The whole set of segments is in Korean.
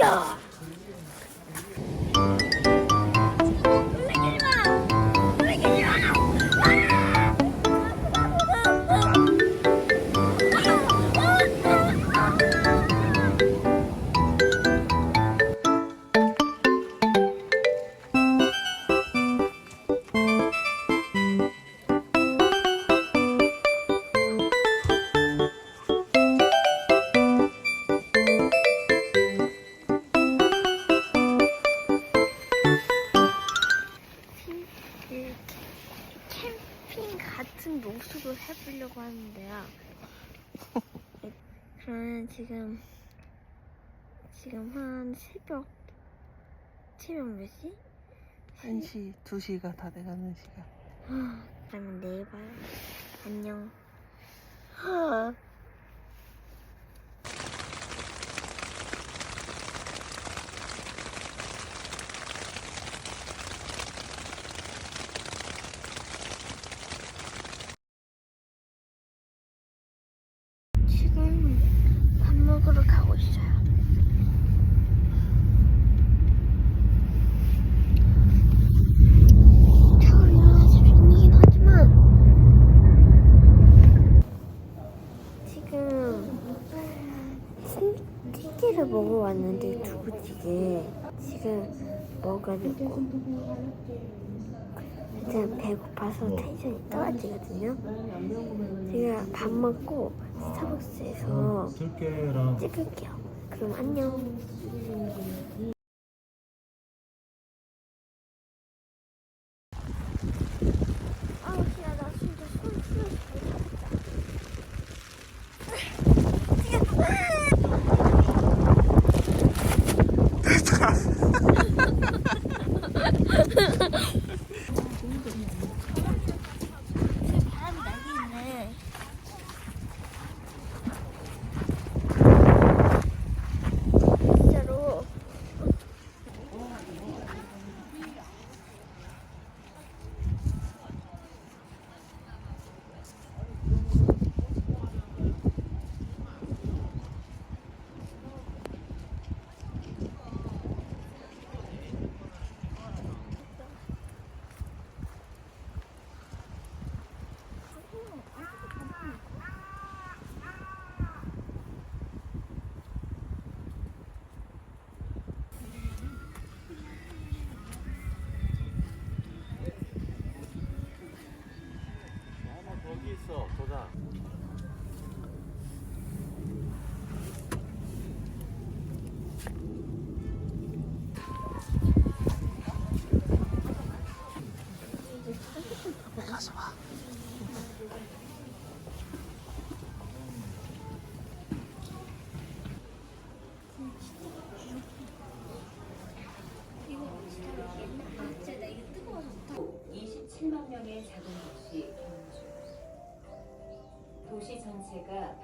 야! 지금 지금 한 새벽 새벽 몇 시? 1시, 2시가 다 돼가는 시간. 그러면 내일 봐요. 안녕. 지금 밥 먹으러 가고 있어요. 저 일어나서 중이긴 하지만 지금 튀기를 먹어왔는데 두부찌개 지금 먹으려고. 일단 배고파서 텐션이 떨어지거든요. 제가 밥 먹고 스타벅스에서 들깨랑. 찍을게요. 그럼 안녕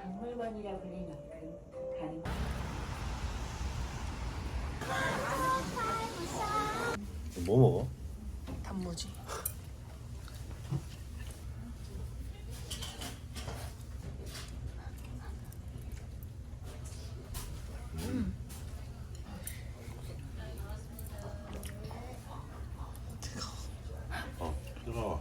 박물관이라 불릴 만큼 가는 뭐 먹어? 단무지. 어 뜨거워 어, 뛰어줘.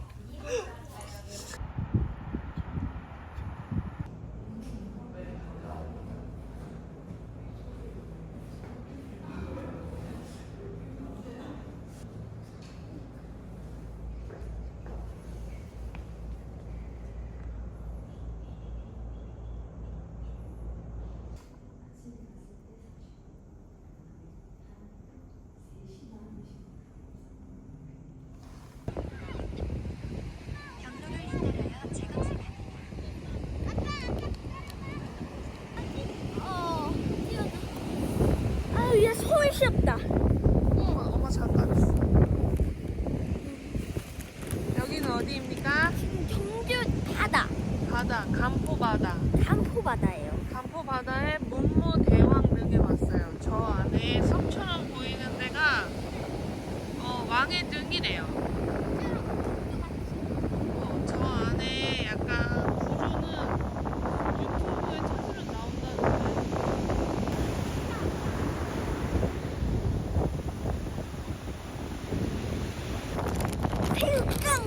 아, 시렵다. 엄마, 엄마 있어. 여기는 어디입니까? 경주 바다. 바다, 간포 바다. 간포 바다예요. Come on.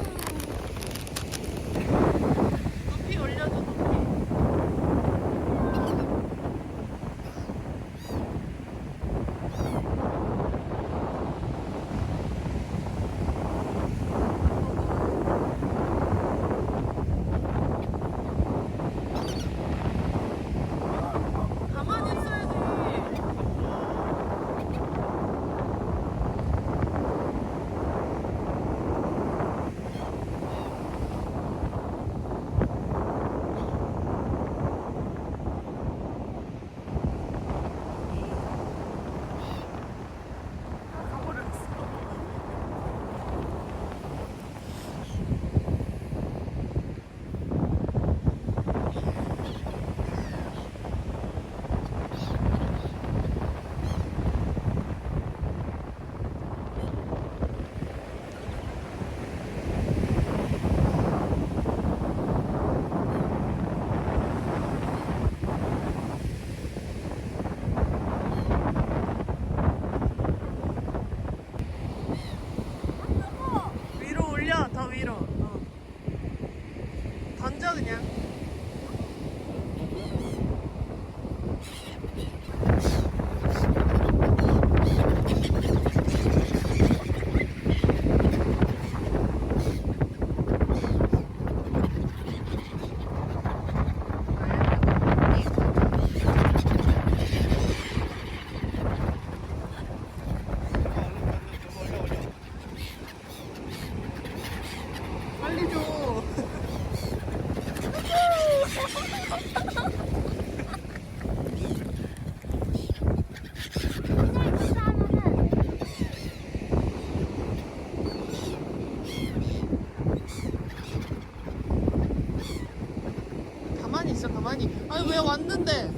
왔는데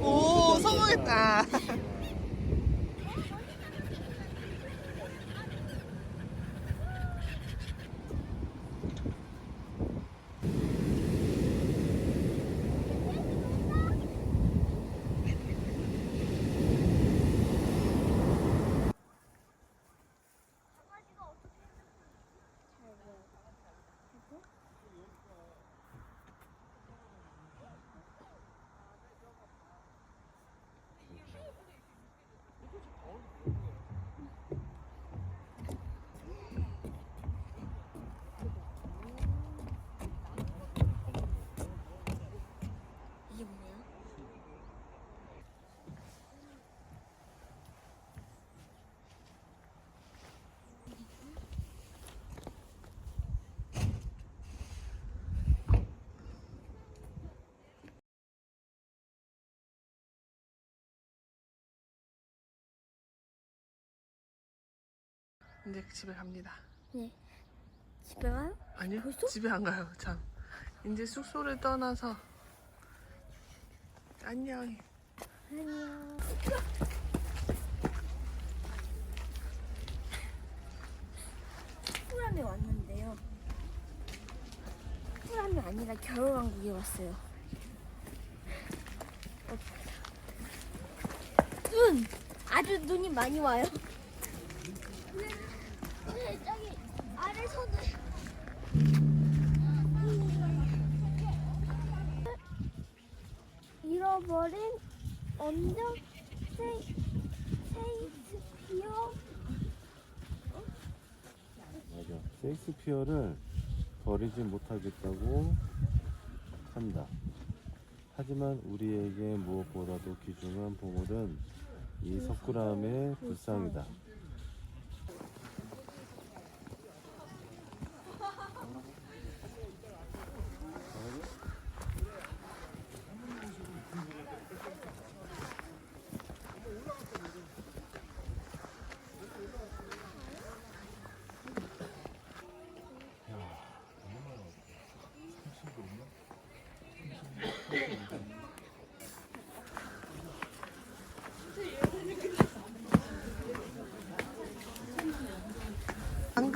오 성공했다 이게 뭐예요? 이제 집에 갑니다. 네. 집에 가요? 아니요, 벌써? 집에 안 가요. 참. 이제 숙소를 떠나서 안녕. 안녕. 푸람에 왔는데요. 푸람이 아니라 겨울왕국에 왔어요. 어. 눈! 아주 눈이 많이 와요. 네, 저기 아래서는 잃어버린 언덕 세, 세이스피어 맞아. 셰익스피어를 버리지 못하겠다고 한다. 하지만 우리에게 무엇보다도 귀중한 보물은 이 석굴암의 불상이다.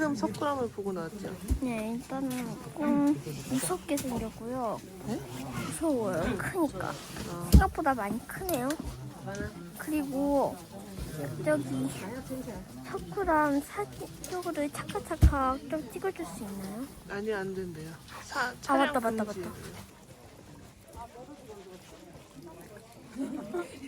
방금 석굴암을 보고 나왔죠. 네 일단은 좀 무섭게 생겼고요 무서워요 크니까 생각보다 많이 크네요 그리고 저기 석구랑 사진 쪽으로 차카차카 좀 찍어줄 수 있나요? 아니 안 된대요. 사, 아 촬영 맞다 맞다 금지. 맞다.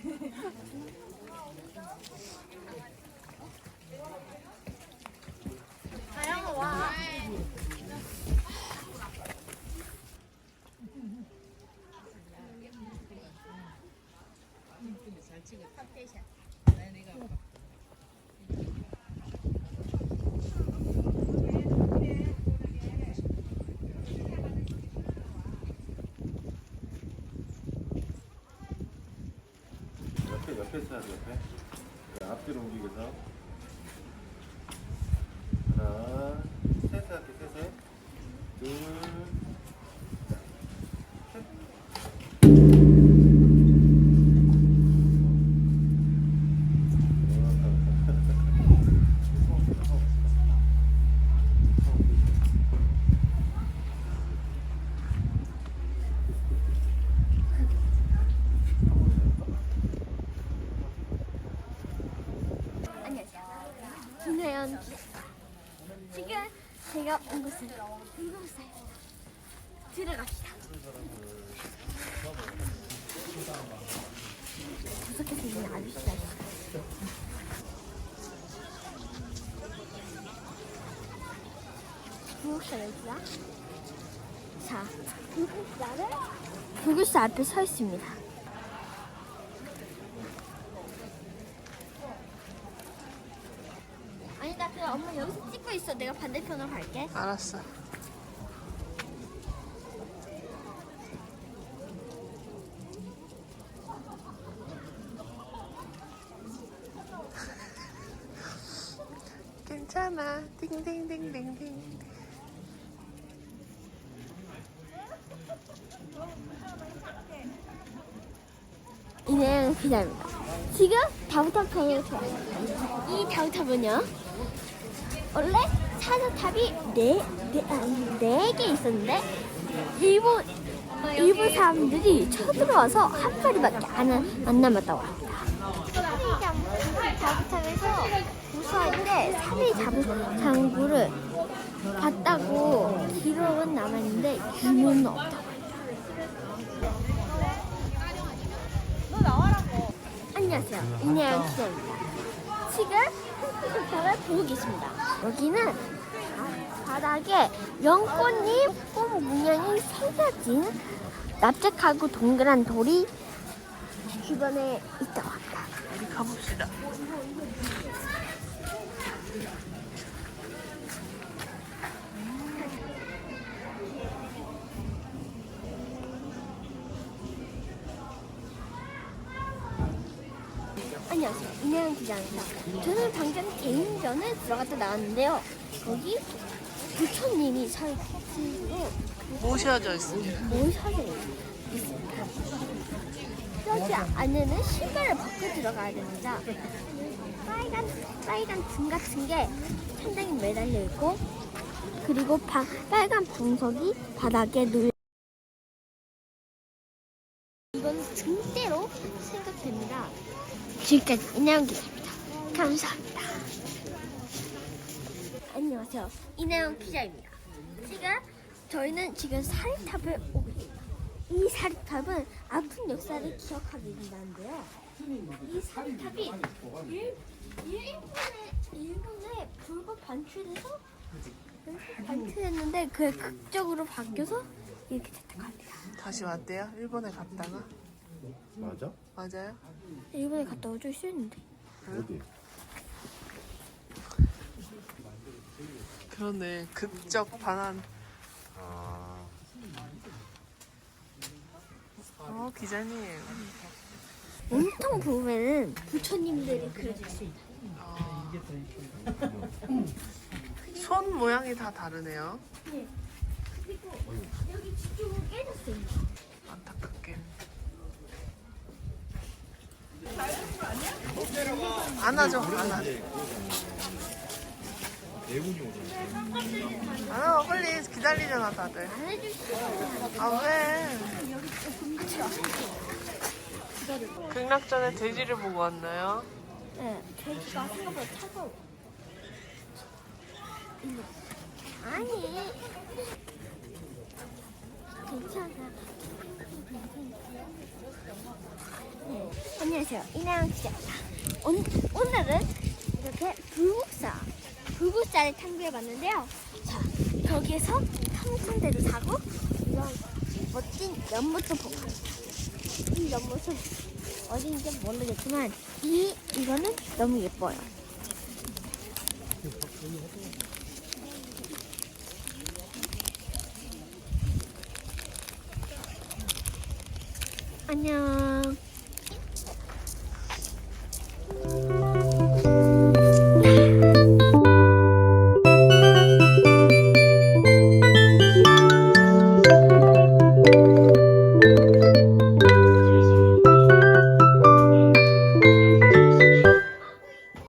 옆에 옆에 서야 돼 옆에. 네, 앞뒤로 옮기면서 하나 셋 할게 셋셋 안녕하세요. 김혜연. 지금 제가 온 곳은 이곳에 들어갑시다. 구석에서 있는 아저씨가 구급사 여기야? 자, 구급사 앞에 서 있습니다. 아니 나 그냥 엄마 여기서 찍고 있어. 내가 반대편으로 갈게. 알았어. 괜찮아. 띵띵띵띵띵. 이내영 기자입니다. 지금 다우탑편을 좋아요. 이 다우탑은요. 원래 사자탑이 네, 네, 아니, 네 개 있었는데 일본 일본 사람들이 쳐들어와서 한 마리밖에 안, 안 남았다고 합니다. 다우탑에서 구수할 때 사리 장구를 봤다고 기록은 남았는데 유무는 없다고 안녕하세요. 이내영 기자입니다. 지금 펜스쇼파를 보고 계십니다. 여기는 바- 바닥에 연꽃잎 꽃 문양이 새겨진 납작하고 동그란 돌이 주변에 있다고 합니다. 우리 가봅시다. 안녕하세요. 이내영 기자입니다. 저는 방금 개인전을 들어갔다 나왔는데요. 거기 부처님이 설치로 모셔져 있습니다. 모셔져 있습니다. 여기 안에는 신발을 벗고 들어가야 됩니다. 빨간 빨간 등 같은 게 천장에 매달려 있고 그리고 바, 빨간 분석이 바닥에 눌. 이건 등대로 생각됩니다. 지금까지 이나영 기자입니다. 감사합니다. 안녕하세요. 이나영 기자입니다. 지금 저희는 지금 사리탑을. 이 사리탑은 아픈 역사를 기억하게 된다는데요. 이 사리탑이 일, 일본에 일본에 불법 반출돼서 반출했는데 그게 극적으로 바뀌어서 이렇게 됐다고 합니다. 다시 왔대요? 일본에 갔다가? 맞아? 맞아요? 일본에 갔다 오죠 싫은데. 어디? 그러네. 극적 반환. 아 어, 기자님. 온통 보면은 부처님들이 그려져 있습니다. 손 모양이 다 다르네요. 네. 그리고 여기 뒤쪽은 깨졌어요. 안타깝게. 안아줘, 안아. 안아, 빨리 기다리잖아, 다들. 아, 왜? 극락전에 돼지를 보고 왔나요? 네, 돼지가 생각보다 차가워. 아니. 괜찮아. 네, 안녕하세요. 이나영 기자입니다. 오늘, 오늘은 이렇게 불국사, 불국사를 탐구해봤는데요. 자, 여기에서 탐성대도 사고, 이런 멋진 연못도 보고. 이 연못은 어딘지 모르겠지만, 이, 이거는 너무 예뻐요. 안녕.